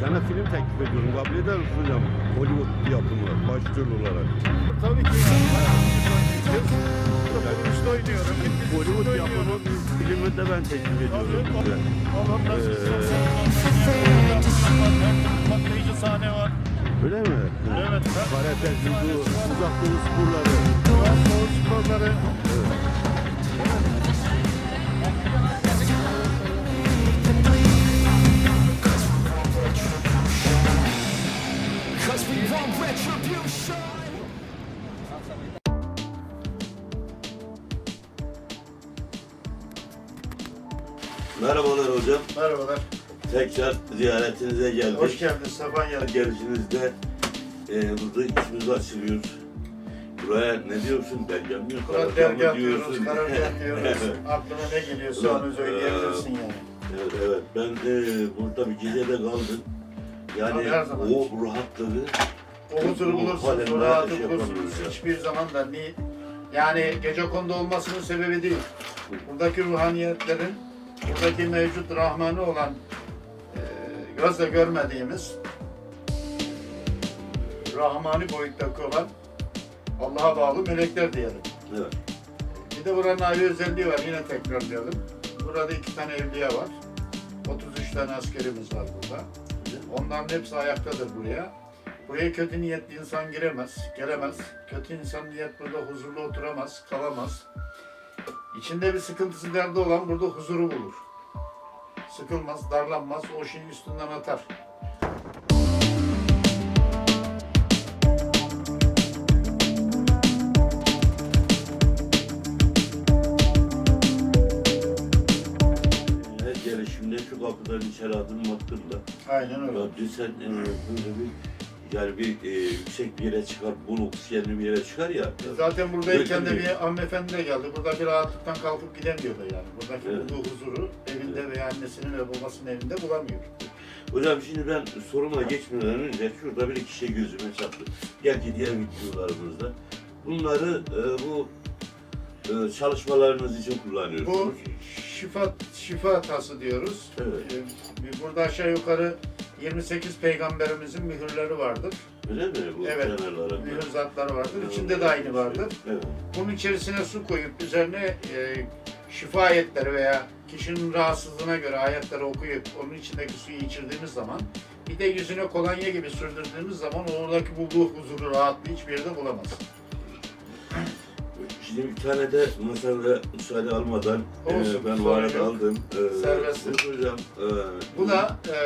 Sana film teklif ediyorum. Kabul eder misin hocam? Hollywood yapımı, başrol olarak. Tabii ki. Üstü oynuyorum. Hollywood yapımı filmi de ben teklif ediyorum. Allah'ım nasıl Ee, patlayıcı sahne var. Öyle mi? Evet. Karate, judo, uzak doğu sporları. Doğu sporları. Cause Merhabalar hocam. Merhabalar. Tekrar ziyaretinize geldik. Hoş geldin Sabanya. Gelişinizde e, burada içimiz açılıyor. Buraya ne diyorsun? Dergah Karargah mı dergah diyorsun? karargah diyoruz. Aklına ne geliyorsa onu söyleyebilirsin yani. evet, evet. Ben e, burada bir gece de kaldım. Yani o rahatlığı Bu bulursunuz, ya. Hiçbir zaman da ni yani gece konuda olmasının sebebi değil. Buradaki ruhaniyetlerin, buradaki mevcut rahmanı olan e, gözle görmediğimiz rahmani boyuttaki olan Allah'a bağlı melekler diyelim. evet. Bir de buranın ayrı özelliği var. Yine tekrarlayalım. Burada iki tane evliya var. 33 tane askerimiz var burada. Onların hepsi ayaktadır buraya. Buraya kötü niyetli insan giremez, gelemez. Kötü insan niyet burada huzurlu oturamaz, kalamaz. İçinde bir sıkıntısı derdi olan burada huzuru bulur. Sıkılmaz, darlanmaz, o şeyin üstünden atar. Her gelişimde şu kapıdan içeri adım attığımda Aynen öyle. Ya dün sen e, böyle bir yani bir e, yüksek bir yere çıkar, bol oksijenli bir yere çıkar ya. Zaten buradayken de bir hanımefendi de geldi. Buradaki rahatlıktan kalkıp gidemiyordu yani. Buradaki Evet. bulduğu huzuru evinde veya annesinin ve babasının evinde bulamıyor. Hocam şimdi ben soruma geçmeden önce şurada bir iki şey gözüme çarptı. Gerçi diğer videolarımızda. Bunları e, bu e, çalışmalarınız için Bu kullanıyorsunuz. şifa şifa tası diyoruz. Evet. Ee, Burada aşağı yukarı 28 peygamberimizin mühürleri vardır. Öyle mi bu Evet. Mühür zatları vardır. İçinde de aynı vardır. Evet. Bunun içerisine su koyup üzerine e, şifa ayetleri veya kişinin rahatsızlığına göre ayetleri okuyup onun içindeki suyu içirdiğimiz zaman bir de yüzüne kolonya gibi sürdürdüğümüz zaman oradaki bulduğu huzuru, rahatlığı hiçbir yerde bulamaz. Şimdi bir tane de masada müsaade almadan e, Olsun, ben o sorun yok. aldım. E, Serbesttir. Hocam, e, Bu da e,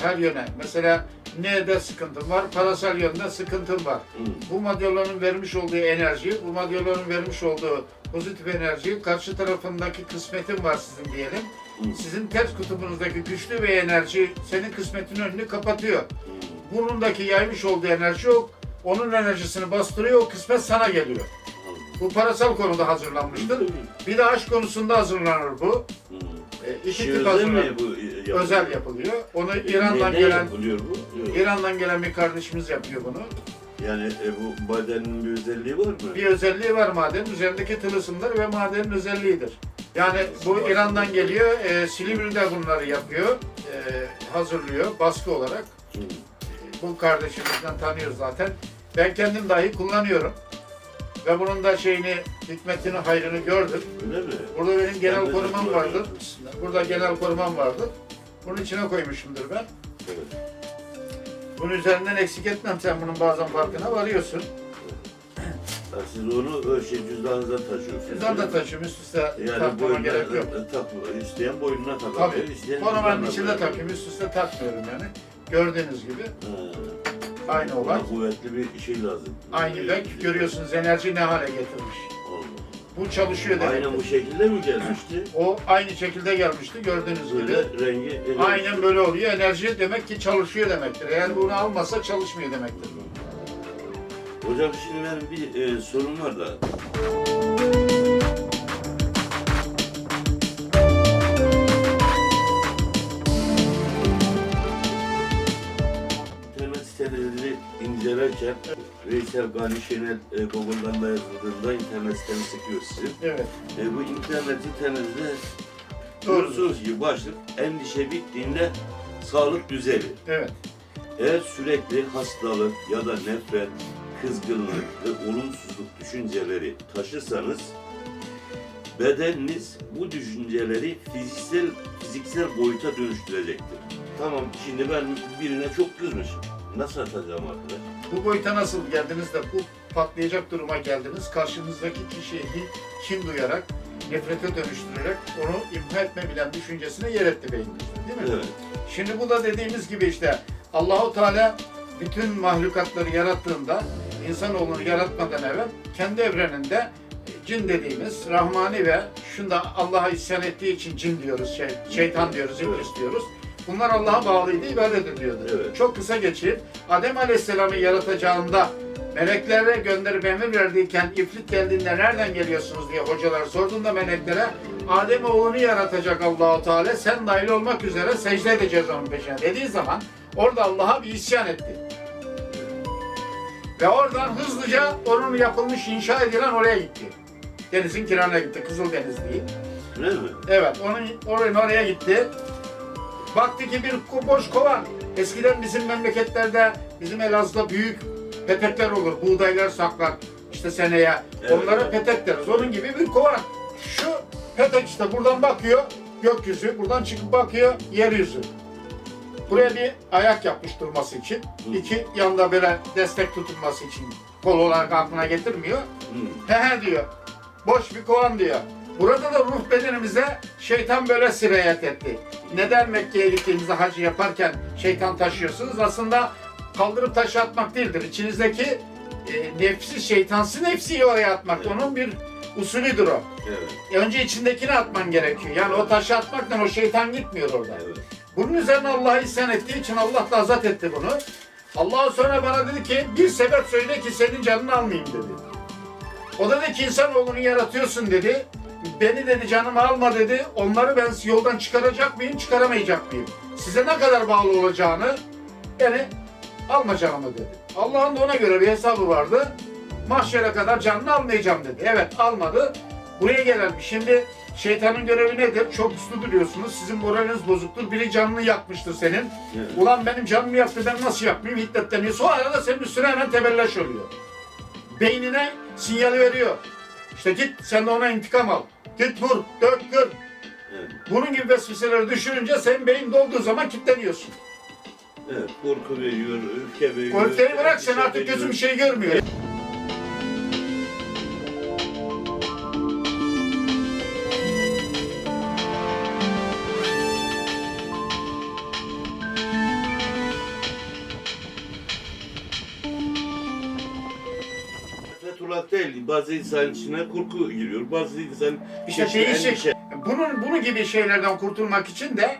her yöne. Mesela neyde sıkıntın var? Parasal yönde sıkıntın var. hı, Bu madyaların vermiş olduğu enerji, bu madyaların vermiş olduğu pozitif enerji, karşı tarafındaki kısmetin var sizin diyelim. hı, Sizin ters kutubunuzdaki güçlü bir enerji senin kısmetin önünü kapatıyor. hı. Burnundaki yaymış olduğu enerji yok. Onun enerjisini bastırıyor, o kısmet sana geliyor. Bu parasal konuda hazırlanmıştır. Bir de aşk konusunda hazırlanır bu. E, iki Kişi tip hazırlanır. bu? e, yapılıyor? Özel yapılıyor. Onu İran'dan gelen yapılıyor bu? Yok. İran'dan gelen bir kardeşimiz yapıyor bunu. Yani e, bu madenin bir özelliği var mı? Bir özelliği var madenin. Üzerindeki tılısımlar ve madenin özelliğidir. Yani bu İran'dan geliyor. E, Silivri'de bunları yapıyor. E, hazırlıyor baskı olarak. Hı. E, bu kardeşimizden tanıyoruz zaten. Ben kendim dahi kullanıyorum. Ve bunun da şeyini, hikmetini, hayrını gördüm. Öyle mi? Burada benim Ben genel korumam kullanıyorum. vardır. Burada genel korumam vardır. Bunun içine koymuşumdur ben. Evet. Bunun üzerinden eksik etmem. Sen bunun bazen farkına varıyorsun. Ha, siz onu ö, şey cüzdanınıza taşıyorsunuz. Cüzdan da taşıyorum. Üst üste Yani takmama gerek yok. e, takma. İsteyen boynuna takabilir. Tabii. isteyen Konumanın içinde takıyorum. Üst üste takmıyorum yani. Gördüğünüz gibi. Ha. Aynı Buna olay. kuvvetli bir şey lazım. Aynı Ee, renk. Görüyorsunuz enerji ne hale getirmiş. Allah. Bu çalışıyor demek. Aynen bu şekilde mi gelmişti? O aynı şekilde gelmişti gördüğünüz gibi. Böyle rengi... enerji- Aynen böyle oluyor. Enerji demek ki çalışıyor demektir. Eğer bunu almazsa çalışmıyor demektir. Hocam şimdi benim bir e, sorum var da. İncelerken Veysel Gani Şener e, Google'dan da yazıldığında internet siteni sıkıyor sizin. Evet. E, bu internet sitenizde diyorsunuz ki başlık endişe bittiğinde sağlık düzeli. Evet. Eğer sürekli hastalık ya da nefret, kızgınlık ve olumsuzluk düşünceleri taşırsanız bedeniniz bu düşünceleri fiziksel fiziksel boyuta dönüştürecektir. Tamam şimdi ben birine çok kızmışım. Nasıl atacağım arkadaş? Bu boyuta nasıl geldiniz de bu patlayacak duruma geldiniz? Karşınızdaki kişiyi kim duyarak, nefrete dönüştürerek onu imha etme bilen düşüncesine yer etti beyninizde değil mi? Evet. Şimdi bu da dediğimiz gibi işte Allahu Teala bütün mahlukatları yarattığında insanoğlunu yaratmadan evvel kendi evreninde e, cin dediğimiz Rahmani ve şunda Allah'a isyan ettiği için cin diyoruz, şey, şeytan diyoruz, iblis diyoruz. Bunlar Allah'a bağlıydı, ibadet ediyordu. Evet. Çok kısa geçeyim. Adem Aleyhisselam'ı yaratacağında meleklere gönderip emir verdiyken ifrit geldiğinde nereden geliyorsunuz diye hocalar sorduğunda meleklere Adem oğlunu yaratacak Allahu Teala sen dahil olmak üzere secde edeceğiz onun peşine dediği zaman orada Allah'a bir isyan etti. Ve oradan hızlıca onun yapılmış inşa edilen oraya gitti. Denizin kenarına gitti. Kızıldeniz değil. Öyle mi? Evet, onun oraya oraya gitti. Baktı ki bir boş kovan. Eskiden bizim memleketlerde, bizim Elazığ'da büyük petekler olur. Buğdaylar saklar işte seneye. Evet, Onlara evet. petek deriz. Onun gibi bir kovan. Şu petek işte buradan bakıyor gökyüzü, buradan çıkıp bakıyor yeryüzü. Buraya bir ayak yapmış durması için. İki yanda böyle destek tutulması için kol olarak aklına getirmiyor. Hı. He he diyor. Boş bir kovan diyor. Burada da ruh bedenimize şeytan böyle sirayet etti. Neden Mekke'ye gittiğimizde hacı yaparken şeytan taşıyorsunuz? Aslında kaldırıp taşı atmak değildir. İçinizdeki e, nefsi, şeytansı nefsiyi oraya atmak. Onun bir usulüdür o. Evet. Önce içindekini atman gerekiyor. Yani o taşı atmakla o şeytan gitmiyor orada. Evet. Bunun üzerine Allah'a isyan ettiği için Allah da azat etti bunu. Allah sonra bana dedi ki bir sebep söyle ki senin canını almayayım dedi. O da dedi ki insanoğlunu yaratıyorsun dedi. Beni dedi canımı alma dedi. Onları ben yoldan çıkaracak mıyım, çıkaramayacak mıyım? Size ne kadar bağlı olacağını beni alma canımı dedi. Allah'ın da ona göre bir hesabı vardı. Mahşere kadar canını almayacağım dedi. Evet almadı. Buraya gelelim. Şimdi şeytanın görevi nedir? Çok uslu duruyorsunuz. Sizin moraliniz bozuktur. Biri canını yakmıştır senin. Evet. Ulan benim canımı yaktı ben nasıl yakmayayım? Hiddetleniyor. O arada senin üstüne hemen tebellaş oluyor. Beynine sinyali veriyor. İşte git sen de ona intikam al. Git vur, dök, kır. Evet. Bunun gibi vesveseleri düşününce senin beyin dolduğu zaman kilitleniyorsun. Evet. Korku veriyor, öfke veriyor. Öfkeyi bırak sen artık gözün bir şey görmüyor. Değil. Bazı insan içine korku giriyor. Bazı insan İşte içine değişik. endişe. Bunun bunu gibi şeylerden kurtulmak için de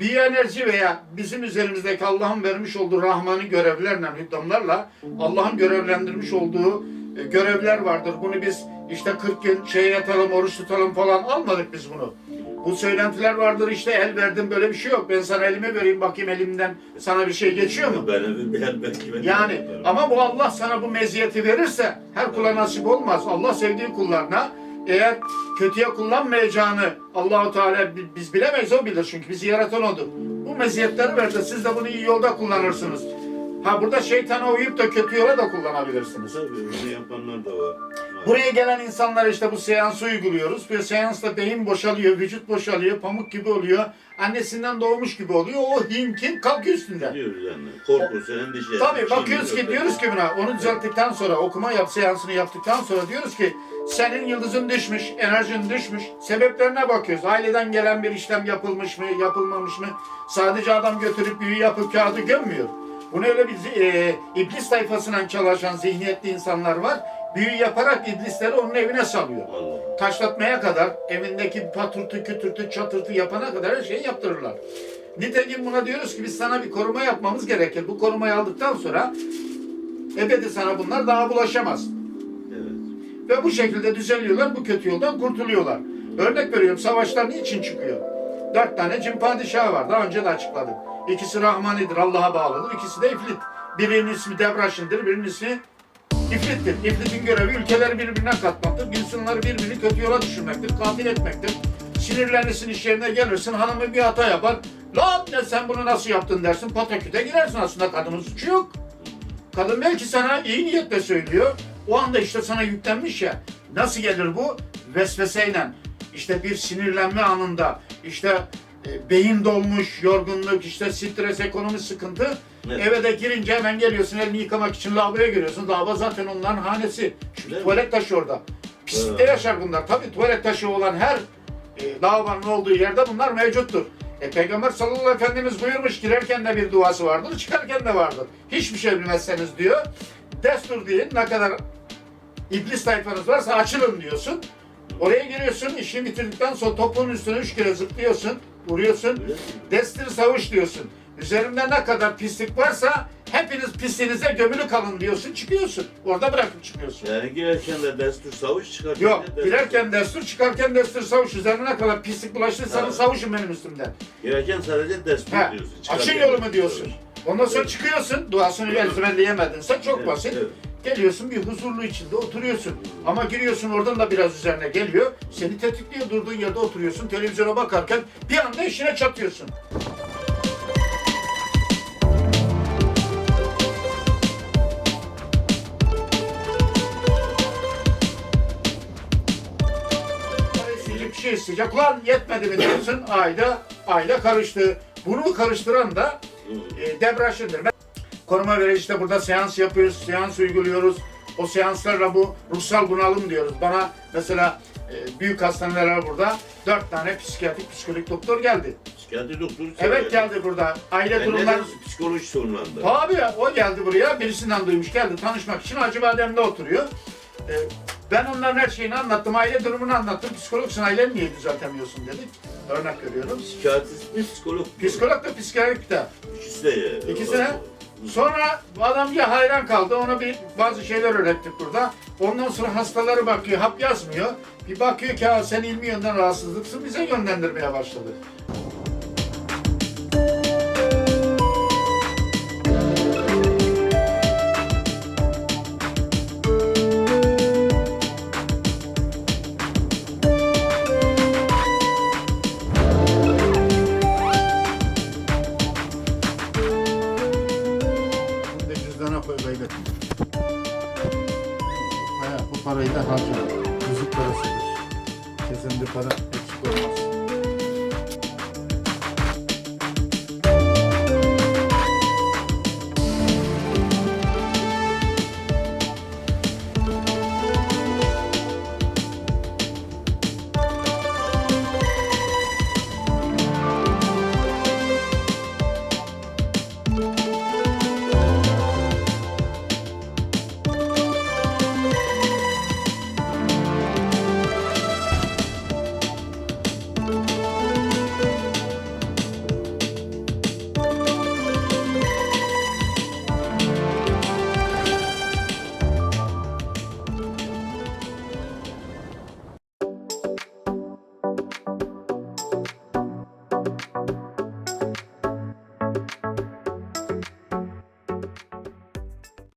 bir enerji veya bizim üzerimizdeki Allah'ın vermiş olduğu rahmani görevlerle, hükümlerle Allah'ın görevlendirmiş olduğu e, görevler vardır. Bunu biz işte 40 gün şey yatalım, oruç tutalım falan almadık biz bunu. Bu söylentiler vardır işte el verdim böyle bir şey yok. Ben sana elimi vereyim bakayım elimden sana bir şey geçiyor mu? Ben, ben, belki ben Yani ama bu Allah sana bu meziyeti verirse her kula nasip olmaz. Allah sevdiği kullarına eğer kötüye kullanmayacağını Allahu Teala bi- biz bilemeyiz o bilir çünkü bizi yaratan odur. Bu meziyetleri verdi siz de bunu iyi yolda kullanırsınız. Ha burada şeytana uyup da kötü yola da kullanabilirsiniz. Tabii bunu yapanlar da var. Buraya gelen insanlara işte bu seansı uyguluyoruz. Bu seansta beyin boşalıyor, vücut boşalıyor, pamuk gibi oluyor. Annesinden doğmuş gibi oluyor. O hinkin kalkıyor üstünden. Diyoruz yani. Korkusu, endişe. Tabii bakıyoruz ki diyoruz ki buna onu düzelttikten sonra okuma yap seansını yaptıktan sonra diyoruz ki senin yıldızın düşmüş, enerjin düşmüş. Sebeplerine bakıyoruz. Aileden gelen bir işlem yapılmış mı, yapılmamış mı? Sadece adam götürüp büyü yapıp kağıdı gömmüyor. Bunu öyle bir e, iblis tayfasından çalışan zihniyetli insanlar var. Büyü yaparak iblisleri onun evine salıyor. Allah. Taşlatmaya kadar, evindeki patırtı, kütürtü, çatırtı yapana kadar her şeyi yaptırırlar. Nitekim buna diyoruz ki biz sana bir koruma yapmamız gerekir. Bu korumayı aldıktan sonra ebedi sana bunlar daha bulaşamaz. Evet. Ve bu şekilde düzeliyorlar, bu kötü yoldan kurtuluyorlar. Örnek veriyorum, savaşlar niçin çıkıyor? Dört tane cin padişahı var, daha önce de açıkladık. İkisi Rahmanidir, Allah'a bağlıdır, ikisi de İflit. Birinin ismi Debraşin'dir, birinin ismi İfrit'tir. İfrit'in görevi ülkeleri birbirine katmaktır, insanları birbirini kötü yola düşürmektir, katil etmektir. Sinirlenirsin, iş yerine gelirsin, hanımı bir hata yapar, Lan ne sen bunu nasıl yaptın dersin. Pataküte girersin aslında kadının suçu yok. Kadın belki sana iyi niyetle söylüyor. O anda işte sana yüklenmiş ya. Nasıl gelir bu? Vesveseyle. İşte bir sinirlenme anında. işte e, beyin dolmuş, yorgunluk, işte stres, ekonomi sıkıntı. Evet. Eve de girince hemen geliyorsun elini yıkamak için lavaboya giriyorsun. Lavabo zaten onların hanesi. Çünkü Değil tuvalet taşı orada. Pislikte Evet. yaşar bunlar. Tabii tuvalet taşı olan her e, lavabonun olduğu yerde bunlar mevcuttur. E, Peygamber sallallahu aleyhi ve Efendimiz buyurmuş girerken de bir duası vardır, çıkarken de vardır. Hiçbir şey bilmezseniz diyor. Destur deyin ne kadar iblis tayfanız varsa açılın diyorsun. Oraya giriyorsun, işini bitirdikten sonra topuğun üstüne üç kere zıplıyorsun, vuruyorsun. Destir savuş diyorsun. Üzerimde ne kadar pislik varsa hepiniz pisliğinize gömülü kalın diyorsun, çıkıyorsun. Orada bırakıp çıkıyorsun. Yani girerken de destur savuş çıkarken Yok, de destur girerken destur, çıkarken destur savuş. Üzerine ne kadar pislik bulaştıysanız Evet. savuşun benim üstümden. Girerken sadece destur Ha, diyorsun. açın çıkarken yolumu destur diyorsun. Ondan sonra Evet. çıkıyorsun, duasını ezberleyemedinse çok Evet, basit. evet. Geliyorsun bir huzurlu içinde oturuyorsun. Ama giriyorsun oradan da biraz üzerine geliyor. Seni tetikliyor durduğun yerde oturuyorsun. Televizyona bakarken bir anda işine çatıyorsun. Bir şey isteyecek. Lan yetmedi mi diyorsun. Ayda, ayda karıştı. Bunu karıştıran da e, debraşındır. Ben koruma verici işte burada seans yapıyoruz, seans uyguluyoruz. O seanslarla bu ruhsal bunalım diyoruz. Bana mesela e, büyük hastaneler burada. Dört tane psikiyatrik, psikolojik doktor geldi. Psikiyatri doktoru Evet geldi burada. Aile Yani durumları... neden psikoloji sorunlandı? Abi o geldi buraya. Birisinden duymuş geldi tanışmak için Acıbadem'de oturuyor. E, ben onların her şeyini anlattım. Aile durumunu anlattım. Psikologsun aileni niye düzeltemiyorsun dedik. Örnek veriyorum. Psikiyatrist mi psikolog mu? Psikolog da psikiyatrik de. İkisi de ya. İkisine. Sonra adam ya hayran kaldı, ona bir bazı şeyler öğrettik burada. Ondan sonra hastaları bakıyor, hap yazmıyor. Bir bakıyor ki "Aa, sen ilmi yönden rahatsızlıksın, bize yönlendirmeye başladı.